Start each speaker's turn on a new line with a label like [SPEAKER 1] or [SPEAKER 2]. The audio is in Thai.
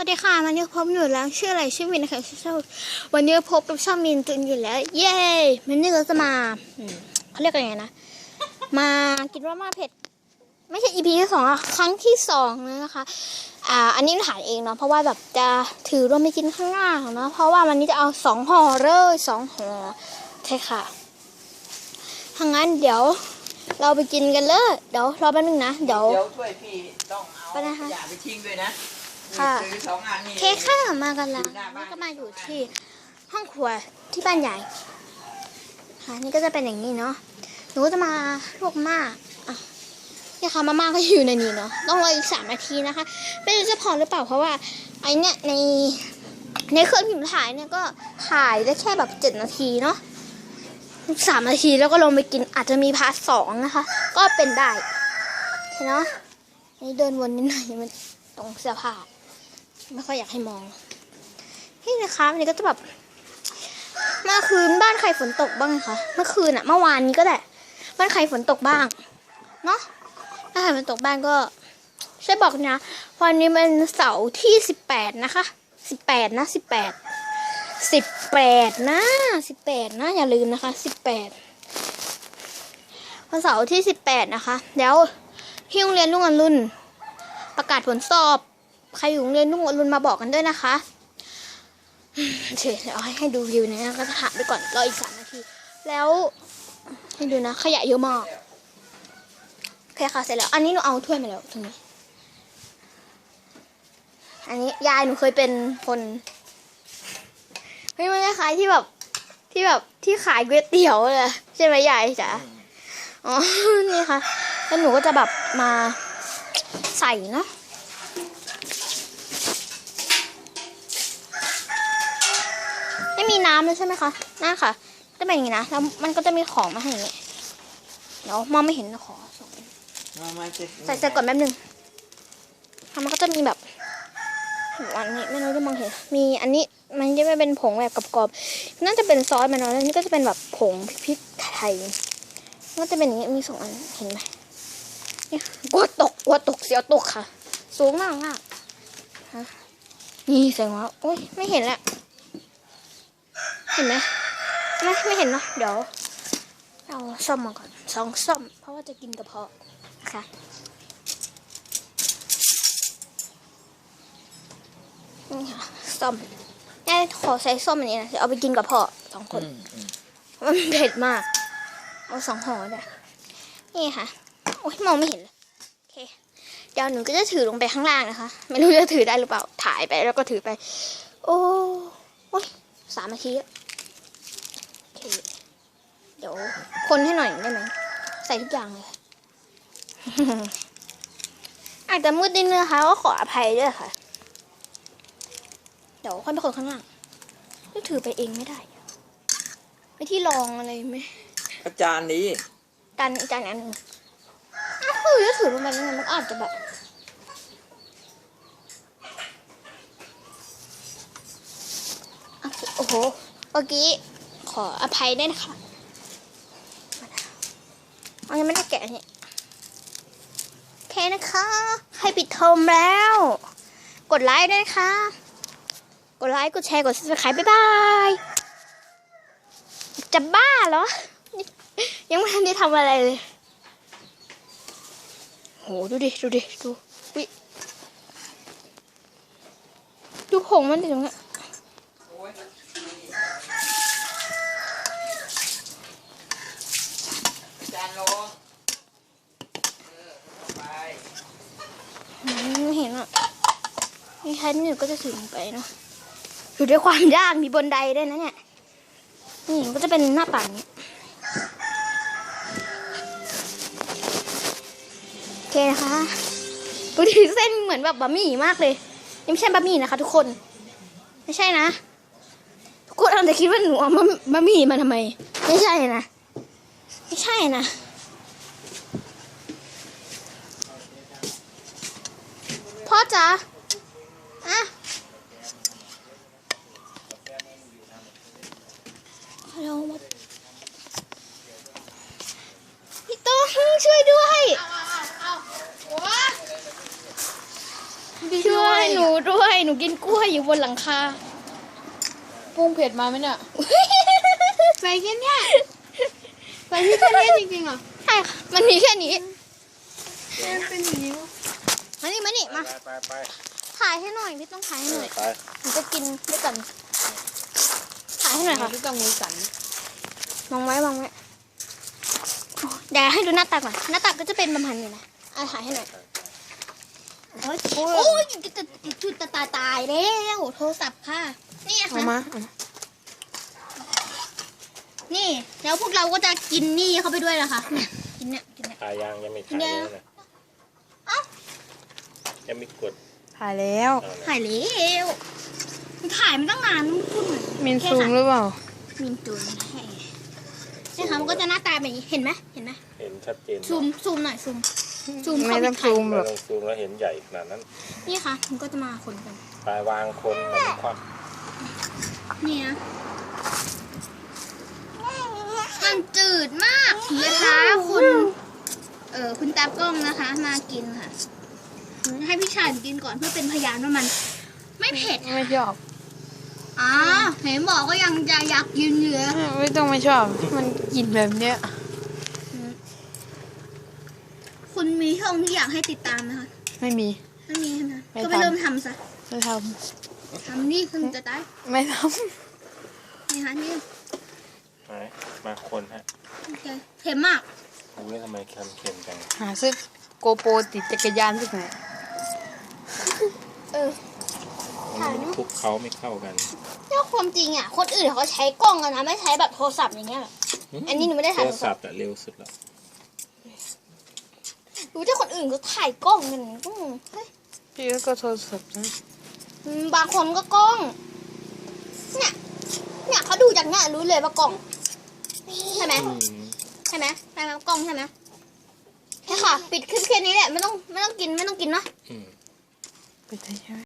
[SPEAKER 1] วัสดีค่ะวันนี้พบอยู่แล้วชื่ออะไรชื่อมินนะคะชื่อเช่าวันนี้พบกับช่องมินตุนอยู่แล้ว เย้มันนี่เราจะมาอืมเขาเรียกกันยังไงนะ มากินว่ามาเผ็ด ไม่ใช่ EP ที่สองอะครั้งที่สองแล้วนะคะ อ่า อันนี้ถ่ายเองเนาะเพราะว่าแบบจะถือรวมไปกินข้างหน้าเนาะเพราะว่าวันนี้จะเอาสองห่อเลยสองห่อใช่ค่ะถ้างั้นเดี๋ยวเราไปกินกันเลย เดี๋ยวรอแป๊บนึงนะ เดี๋ยว
[SPEAKER 2] เดี๋ยวช่วยพี่ต้องเอา
[SPEAKER 1] ไปนะคะ
[SPEAKER 2] อย่าไปทิ้งด้วยนะ
[SPEAKER 1] ค่ะเคค่ะมากันแล้ว
[SPEAKER 2] นี่
[SPEAKER 1] ก็มาอยู่ที่ห้องครัวที่บ้านใหญ่ ค่ะนี่ก็จะเป็นอย่างนี้เนาะหนูก็จะมาลวกมาอะนี่ค่ะมาม่าก็อยู่ในนี้เนาะต้องรออีกสามนาทีนะคะ ไม่รู้จะพอหรือเปล่าเพราะว่าไอเนี้ยในในเครื่องพิมพ์ถ่ายเนี่ยก็ถ่ายได้แค่แบบเจ็ดนาทีเนาะสามนาทีแล้วก็ลงไปกินอาจจะมีพาร์ทสองนะคะ ก็เป็นได้เห็นเนาะนี่เดินวนนิดหน่อยมันตรงเสื้อผ้า ไม่ค่อยอยากให้มอง นี่นะคะวันนี้ก็จะแบบเมื่อคืนบ้านใครฝนตกบ้างคะ เมื่อคืนอะเมื่อวานนี้ก็ได้ บ้านใครฝนตกบ้าง เนาะถ้าใครฝนตกบ้างก็ช่วยบอกนะ วันนี้เป็นเสาร์ที่สิบแปดนะคะ สิบแปดนะสิบแปด สิบแปดนะสิบแปดนะ อย่าลืมนะคะสิบแปดวันเสาร์ที่สิบแปดนะคะ แล้วที่โรงเรียนลุงอรุณประกาศผลสอบ ใครอยู่โรงเรียนลุงอรุณมาบอกกันด้วยนะคะโอเคเดี๋ยวให้ให้ดูวิวนะก็จะถามไปก่อนรออีกสามนาที แล้วให้ดูนะ ขยะเยอะมากโอเคค่ะเสร็จแล้ว อันนี้หนูเอาถ้วยมาแล้วตรงนี้ อันนี้ยายหนูเคยเป็นคนเฮ้ยมันคล้ายที่แบบที่แบบที่ขายก๋วยเตี๋ยวเลยใช่ไหมยายจ๋าอ๋อ นี่ค่ะ แล้วหนูก็จะแบบมาใส่เนาะ ม่มีน้ำเลยใช่ไหมคะน่าค่ะ จะเป็นอย่างนี้นะ แล้วมันก็จะมีของมาให้อย่างนี้ เดี๋ยวมองไม่เห็นนะขอส่ง
[SPEAKER 2] มามาสิ
[SPEAKER 1] ใส่ใส่ก่อนแป๊บนึงแล้วมันก็จะมีแบบอันนี้ไม่รู้จะมองเห็น มีอันนี้มันจะไม่เป็นผงแบบกรอบๆ น่าจะเป็นซอสมันเนาะแล้วนี่ก็จะเป็นแบบผงพริกไทยก็จะเป็นอย่างนี้ มีสองอัน เห็นไหมเนี่ยกลัวตกกลัวตกเสียวตกค่ะ สูงมากมากฮะนี่เสียงว่าโอ๊ยไม่เห็นแล้วเห็นไหมไม่ไม่เห็นเนาะเดี๋ยวเอาส้มมาก่อนสองส้ม เพราะว่าจะกินกระเพาะค่ะนี่ค่ะส้มแม่ขอใส่ส้มอันนี้นะจะเอาไปกินกับพ่อสองคน
[SPEAKER 2] อืมอืม
[SPEAKER 1] มันเผ็ดมากเอาสองห่อเลยนี่ค่ะโอ้ยมองไม่เห็นเลยโอเคเดี๋ยวหนูก็จะถือลงไปข้างล่างนะคะ ไม่รู้จะถือได้หรือเปล่าถ่ายไปแล้วก็ถือไป โอ้โอ้ยสามนาทีแล้วโอเค เดี๋ยวคนให้หน่อยได้ไหม ใส่ทุกอย่างเลย อาจจะมืดนิดนึงนะคะก็ขออภัยด้วยค่ะ เดี๋ยวค่อยไปคนข้างล่างก็ถือไปเองไม่ได้อะไม่ที่รองอะไรไหม
[SPEAKER 2] อาจารย์นี้
[SPEAKER 1] จานจานอันหนึงอ้าวคือจะถือลงไปยังไงมันอาจจะแบบโอเคโอ้โห เมื่อกี้ขออภัยด้วยนะคะ เอายังไม่ได้แกะนี่โอเคนะคะ ให้ปิดเทอมแล้ว กดไลค์ด้วยนะคะ กดไลค์ กดแชร์ กด subscribe บ๊ายบาย จะบ้าเหรอ ยังไม่ทันได้ทำอะไรเลย โห ดูดิ ดูดิ ดูวิดูผงมันดิตรงนี้ย
[SPEAKER 2] โอ้ยอาจารย์โลเออเอาไป
[SPEAKER 1] อืมไม่เห็นอะ นี่แค่นี้หนูก็จะถึงไปเนาะอยู่ด้วยความยากมีบนไดด้วยนะเนี่ย นี่ก็จะเป็นหน้าต่างนี้โอเคนะคะดูดิเส้นเหมือนแบบบะหมี่มากเลยนี่ไม่ใช่บะหมี่นะคะ ทุกคน ไม่ใช่นะ ทุกคนอาจจะคิดว่าหนูเอาบะบะหมี่มาทำไม ไม่ใช่นะ ไม่ใช่นะพ่อจ๋า อะฮัลโหลพี่ต้องช่วยด้วยช่วยหนูด้วย หนูกินกล้วยอยู่บนหลังคา
[SPEAKER 3] ปรุงเผ็ดมาไหมเนี่ย
[SPEAKER 1] ไปแค่เนี้ยไปที่แค่นี้จริงๆเหรอใช่ค่ะมันมีแค่นี้
[SPEAKER 3] เป็นอย่างนี้
[SPEAKER 1] มานี่มานี่
[SPEAKER 2] ไป
[SPEAKER 1] มา
[SPEAKER 2] ไปไป
[SPEAKER 1] ถ่ายให้หน่อยพี่ต้องถ่ายให้หน่อย
[SPEAKER 2] ไป
[SPEAKER 1] หนูจะกินด้วยกันถ่ายให้หน่อยค่ะ
[SPEAKER 3] ไม่ต้องมือสั่น
[SPEAKER 1] วางไว้วางไว้โอ้เดี๋ยวให้ดูหน้าตาก่อน หน้าตาก็จะเป็นประมาณนี้นะอะถ่ายให้หน่อย โอ้ยโอ้ยจะจะจุดตาตาตายแล้วโทรศัพท์ค่ะ นี่
[SPEAKER 3] เอา
[SPEAKER 1] ค่ะ
[SPEAKER 3] มาเอา
[SPEAKER 1] นี่ แล้วพวกเราก็จะกินนี่เข้าไปด้วยนะคะเนี่ยกินเนี่ยกินเนี่ย
[SPEAKER 2] ถ่ายยังยังไม่ถ่าย
[SPEAKER 1] เนี่
[SPEAKER 2] เลยยนะ
[SPEAKER 1] เอ้า
[SPEAKER 2] ยังไม่กด
[SPEAKER 3] ถ่ายแล้ว
[SPEAKER 2] เอานะ
[SPEAKER 1] ถ่ายแล้วถ่ายมันตั้งนานมันพูดเหมือน
[SPEAKER 3] มินซูมหรือเปล่า
[SPEAKER 1] มินตูนให้นี่ค่ะมันก็จะหน้าตาแบบนี้เห็นไหมเห็นไหม
[SPEAKER 2] เห็นชัดเจน
[SPEAKER 1] ซูมซูมหน่อยซูมซูม
[SPEAKER 3] ไม่
[SPEAKER 1] เข้าไป
[SPEAKER 3] ต้อง
[SPEAKER 1] ถ่าย
[SPEAKER 3] ซูมห
[SPEAKER 2] ไม่
[SPEAKER 3] รอก
[SPEAKER 2] ต้องซูมแล้วเห็นใหญ่ขนาดนั้น
[SPEAKER 1] นี่ค่ะ มันก็จะมาคนกัน
[SPEAKER 2] ปลายวางคนมันควัก
[SPEAKER 1] นี่นะมันจืดมากนะคะคุณ เออคุณตากล้องนะคะ มากินค่ะ ให้พี่ชายกินก่อนเพื่อเป็นพยานว่ามัน ไม่เผ็ด
[SPEAKER 3] ไม่ชอบ
[SPEAKER 1] อ๋อเห็นบอกก็ยังจะอยากกินอยู่เลย
[SPEAKER 3] ไม่ต้องไม่ชอบ มันกลิ่นแบบเนี้ย
[SPEAKER 1] คุณมีช่องที่อยากให้ติดตามไหมคะ
[SPEAKER 3] ไม่มี
[SPEAKER 1] ไม่มีใช่ไหม
[SPEAKER 3] ไม่
[SPEAKER 1] ก็ไป
[SPEAKER 3] ทำ
[SPEAKER 1] เริ่มทำซะ
[SPEAKER 3] ไม่ท
[SPEAKER 1] ทำนี่คุณจะตายำ
[SPEAKER 3] ไม่ท
[SPEAKER 1] นี่ค่ะนี่
[SPEAKER 2] ไหนมาคนฮะ
[SPEAKER 1] โอเคเค็มมาก
[SPEAKER 2] ดูนี่ทำไมเค็มเค็มจังำ
[SPEAKER 3] หาซื้อโกโปรติดจักรยานที่ไหน
[SPEAKER 1] เออถ่ายเนอะ
[SPEAKER 2] คลุกเขาไม่เข้ากัน
[SPEAKER 1] แล้วความจริงอะ คนอื่นเขาใช้กล้องกันนะไม่ใช้แบบโทรศัพท์อย่างเงี้ยหรอก อันนี้หนูไม่ได้ถ่าย
[SPEAKER 2] โทรศัพท์แต่เร็วสุดแล้ว
[SPEAKER 1] รู้ที่คนอื่นก็ถ่ายกล้องกันอืมเฮ้ย
[SPEAKER 3] พี่ก็โทรศัพท์นะ
[SPEAKER 1] อืมบางคนก็กล้อง เนี่ย เนี่ยเขาดูจากเนี่ยรู้เลยว่ากล้อง ใช่ไหม
[SPEAKER 2] อืม
[SPEAKER 1] ใช่ไหมใช่ไหมกล้องใช่ไหมแค่ค่ะ ปิดคลิปแค่นี้แหละ ไม่ต้องไม่ต้องกินไม่ต้องกินเนาะ
[SPEAKER 2] อืม
[SPEAKER 3] ไปได้ใช่ไหม